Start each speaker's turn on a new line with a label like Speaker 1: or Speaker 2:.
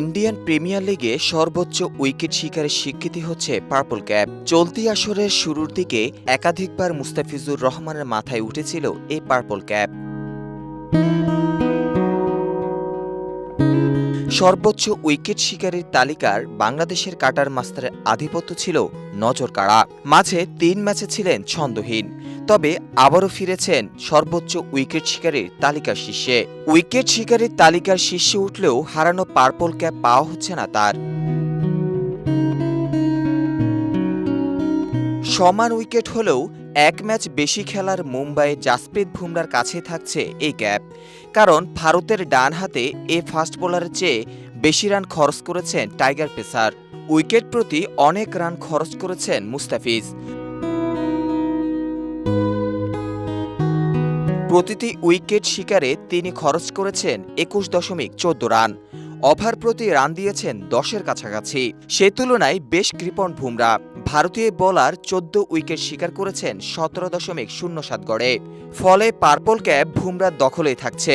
Speaker 1: Indian premier লিগে সর্বোচ্চ wicket শিকারের স্বীকৃতি হচ্ছে পার্পল ক্যাপ। চলতি আসরের শুরুর দিকে একাধিকবার মুস্তাফিজুর রহমানের মাথায় উঠেছিল এই পার্পল ক্যাপ। সর্বোচ্চ উইকেট শিকারীর তালিকার বাংলাদেশের কাটার মাস্টারের আধিপত্য ছিল নজর কাড়া মাঝে তিন ম্যাচে ছিলেন ছন্দহীন। তবে আবারও ফিরেছেন সর্বোচ্চ উইকেট শিকারীর তালিকার শীর্ষে। উইকেট শিকারীর তালিকার শীর্ষে উঠলেও হারানো পার্পল ক্যাপ পাওয়া হচ্ছে না তার। সমান উইকেট হলেও এক ম্যাচ বেশি খেলার মুম্বাইয়ের জাসপ্রীত বুমরার কাছে থাকছে এই ক্যাপ। কারণ ভারতের ডান হাতে এ ফাস্ট বোলারের চেয়ে বেশি রান খরচ করেছেন টাইগার পেসার। উইকেট প্রতি অনেক রান খরচ করেছেন মুস্তাফিজ। প্রতিটি উইকেট শিকারে তিনি খরচ করেছেন একুশ দশমিক চোদ্দ রান। অভার প্রতি রান দিয়েছেন দশের কাছাকাছি। সে তুলনায় বেশ কৃপণ ভুমরা ভারতীয় বলার চোদ্দ উইকেট শিকার করেছেন সতেরো দশমিক শূন্য সাত গড়ে। ফলে পার্পল ক্যাপ ভুমরার দখলেই থাকছে।